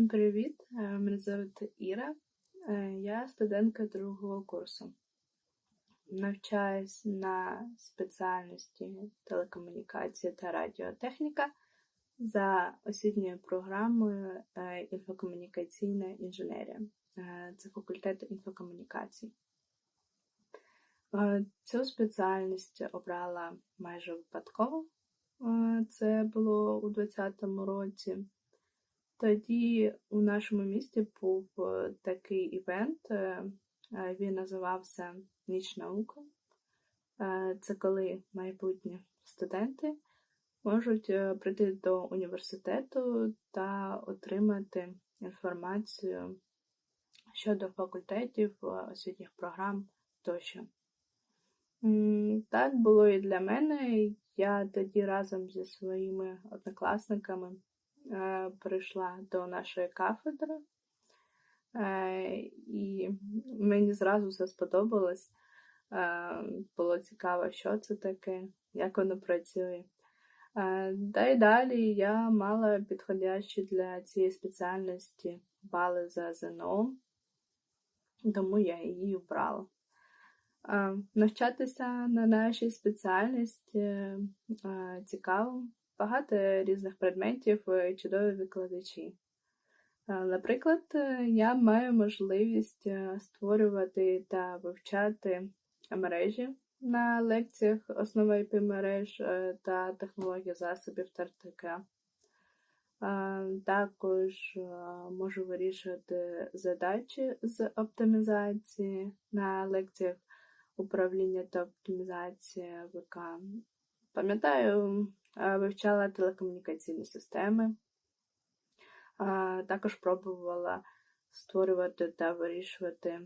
Всім привіт! Е, Мене звати Іра. Е, Я студентка другого курсу. Навчаюсь на спеціальності телекомунікація та радіотехніка за освітньою програмою е, інфокомунікаційна інженерія. Це факультет інфокомунікацій. Цю спеціальність обрала майже випадково. Це було у 2020 році. Тоді у нашому місті був е, такий івент, е, е, він називався Ніч науки. Це коли майбутні студенти можуть прийти до університету та отримати інформацію щодо факультетів, освітніх програм тощо. Так було і для мене. Я тоді разом зі своїми однокласниками прийшла до нашої кафедри, е, і мені зразу все сподобалось. Е, було цікаво, що це таке, як воно працює. Та й далі я мала підходящі для цієї спеціальності бали за ЗНО, тому я її обрала. Навчатися на нашій спеціальності цікаво, багато різних предметів, е, чудові викладачі. Е, наприклад, е, я маю можливість створювати та вивчати мережі на лекціях основи IP мереж та технології засобів ТРТК. Також можу вирішувати задачі з оптимізації на лекціях управління та оптимізації ВК. Пам'ятаю, вивчала телекомунікаційні системи, також пробувала створювати та вирішувати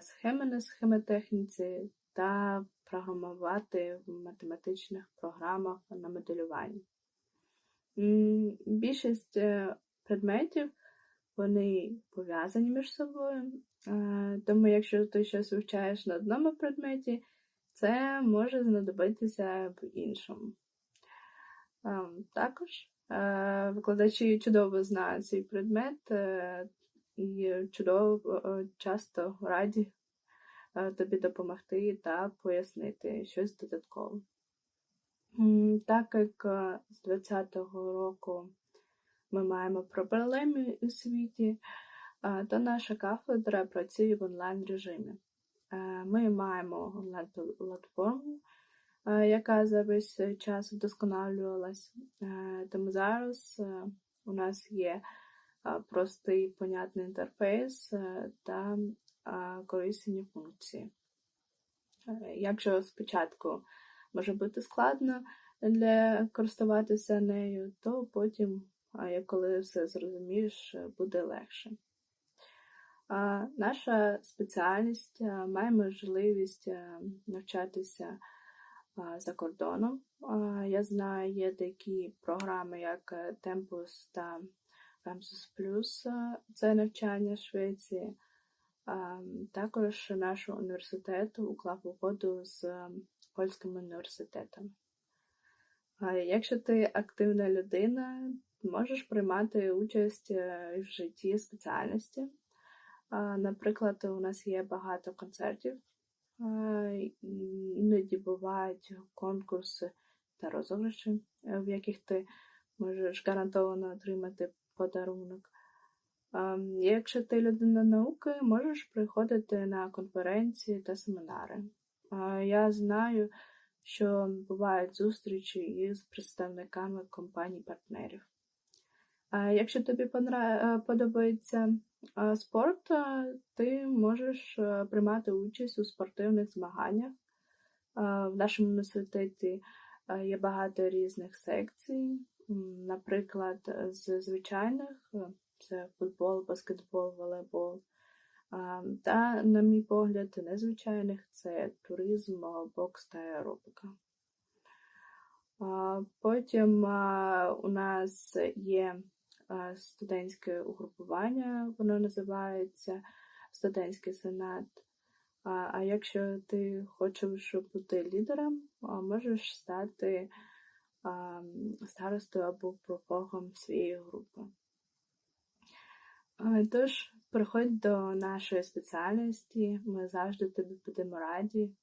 схеми на схемотехніці та програмувати в математичних програмах на моделюванні. Більшість е, предметів вони пов'язані між собою, тому якщо ти щось вивчаєш на одному предметі, це може знадобитися в іншому. Ем, також е, викладачі чудово знають цей предмет е, і чудово е, часто раді тобі допомогти та пояснити щось додаткове. Так як з 20-го року ми маємо проблеми у світі, то наша кафедра працює в онлайн режимі. Ми маємо онлайн-платформу, яка за весь час вдосконалювалась. Е, тому зараз е, у нас є простий понятний інтерфейс е, та корисні функції. Якщо спочатку може бути складно для користуватися нею, то потім, коли все зрозумієш, буде легше. Наша спеціальність має можливість навчатися за кордоном. Я знаю, є такі програми, як е, Tempus та Ramsus Plus, це навчання в Швеції. Також наш університет уклав угоду з польським університетом. Якщо ти активна людина, можеш приймати участь е, в житті спеціальності. Наприклад, у нас є багато концертів Іноді бувають конкурси та розіграші, е, в яких ти можеш гарантовано отримати подарунок. Якщо ти людина науки, можеш приходити на конференції та семінари. Я знаю, що бувають зустрічі із представниками компаній-партнерів. Якщо тобі е, подобається спорт, ти можеш е, приймати участь у спортивних змаганнях. В нашому університеті є багато різних секцій, наприклад, з звичайних це футбол, баскетбол, волейбол. Та, на мій погляд, незвичайних це туризм, бокс та аеробіка. Потім у нас є студентське угрупування, воно називається студентський сенат. А якщо ти хочеш бути лідером, можеш стати старостою або профогом своєї групи. Е, Тож, приходь до нашої спеціальності, ми завжди тобі будемо раді.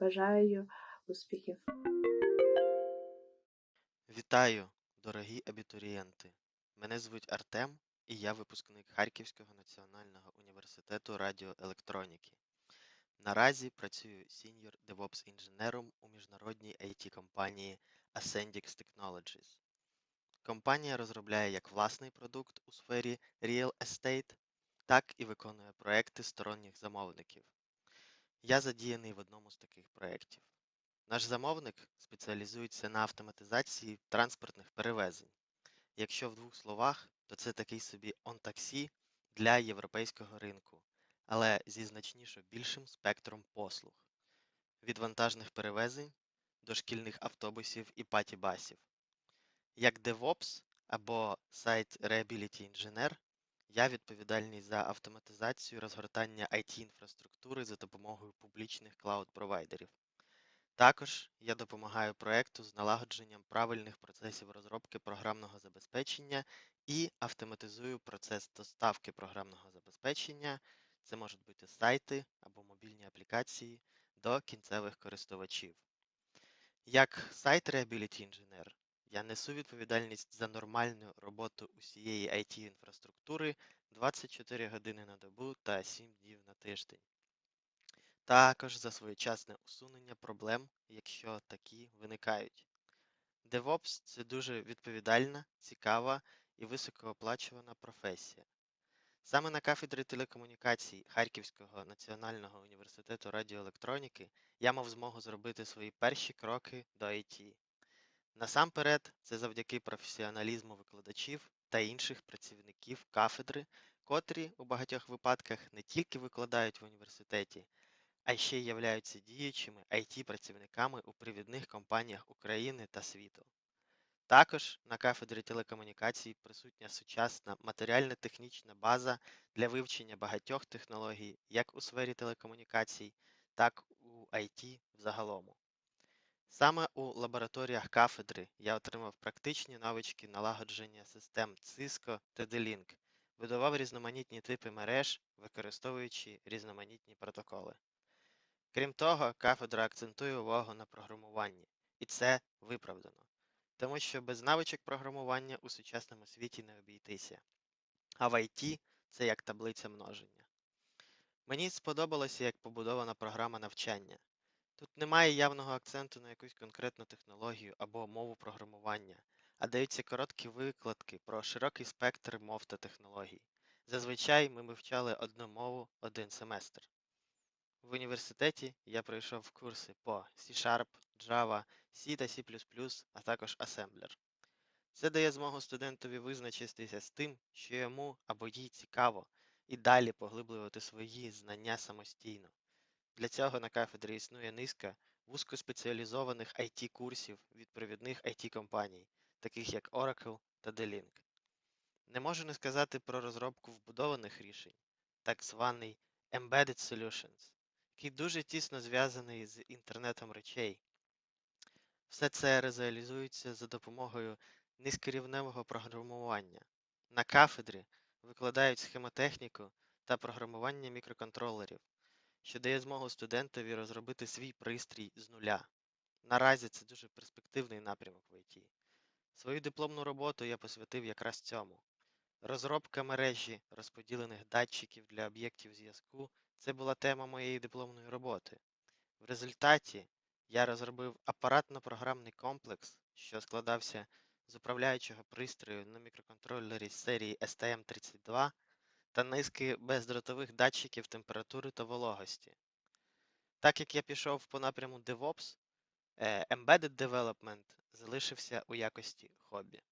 Бажаю успіхів! Вітаю, дорогі абітурієнти! Мене звуть Артем, і я випускник Харківського національного університету радіоелектроніки. Наразі працюю senior DevOps інженером у міжнародній IT компанії Ascendix Technologies. Компанія розробляє як власний продукт у сфері Real Estate, так і виконує проекти сторонніх замовників. Я задіяний в одному з таких проєктів. Наш замовник спеціалізується на автоматизації транспортних перевезень. Якщо в двох словах, то це такий собі он-таксі для європейського ринку, але зі значніше більшим спектром послуг від вантажних перевезень до шкільних автобусів і патібасів. Як DevOps або Site Reliability Engineer, я відповідальний за автоматизацію розгортання IT-інфраструктури за допомогою публічних клауд-провайдерів. Також я допомагаю проекту з налагодженням правильних процесів розробки програмного забезпечення і автоматизую процес доставки програмного забезпечення. Це можуть бути сайти або мобільні аплікації до кінцевих користувачів. Як сайт Reliability інженер я несу відповідальність за нормальну роботу усієї IT-інфраструктури 24 години на добу та 7 днів на тиждень. Також за своєчасне усунення проблем, якщо такі виникають. DevOps – це дуже відповідальна, цікава і високооплачувана професія. Саме на кафедрі телекомунікацій Харківського національного університету радіоелектроніки я мав змогу зробити свої перші кроки до IT. Насамперед, це завдяки професіоналізму викладачів та інших працівників кафедри, котрі у багатьох випадках не тільки викладають в університеті, а ще являються діючими IT-працівниками у привідних компаніях України та світу. Також на кафедрі телекомунікацій присутня сучасна матеріально-технічна база для вивчення багатьох технологій як у сфері телекомунікацій, так у IT взагалому. Саме у лабораторіях кафедри я отримав практичні навички налагодження систем Cisco та D-Link, видавав різноманітні типи мереж, використовуючи різноманітні протоколи. Крім того, кафедра акцентує увагу на програмуванні, і це виправдано, тому що без навичок програмування у сучасному світі не обійтися. А в IT це як таблиця множення. Мені сподобалося, як побудована програма навчання. Тут немає явного акценту на якусь конкретну технологію або мову програмування, а даються короткі викладки про широкий спектр мов та технологій. Зазвичай ми вивчали одну мову один семестр. В університеті я пройшов курси по C-Sharp, Java, C та C++, а також Assembler. Це дає змогу студентові визначитися з тим, що йому або їй цікаво, і далі поглиблювати свої знання самостійно. Для цього на кафедрі існує низка вузькоспеціалізованих IT-курсів від провідних IT-компаній, таких як Oracle та D-Link. Не можу не сказати про розробку вбудованих рішень, так званий Embedded Solutions, який дуже тісно зв'язаний з інтернетом речей. Все це реалізується за допомогою низькорівневого програмування. На кафедрі викладають схемотехніку та програмування мікроконтролерів, що дає змогу студентові розробити свій пристрій з нуля. Наразі це дуже перспективний напрямок в ІТ. Свою дипломну роботу я посвятив якраз цьому. Розробка мережі розподілених датчиків для об'єктів зв'язку це була тема моєї дипломної роботи. В результаті я розробив апаратно-програмний комплекс, що складався з управляючого пристрою на мікроконтролері серії STM32 та низки бездротових датчиків температури та вологості. Так як я пішов по напряму DevOps, е, Embedded Development залишився у якості хобі.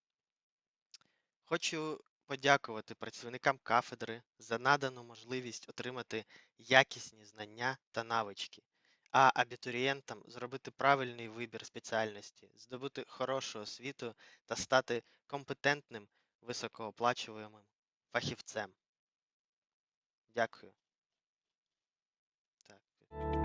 Хочу подякувати працівникам кафедри за надану можливість отримати якісні знання та навички, а абітурієнтам зробити правильний вибір спеціальності, здобути хорошу освіту та стати компетентним високооплачуваємим фахівцем. Дякую. Так.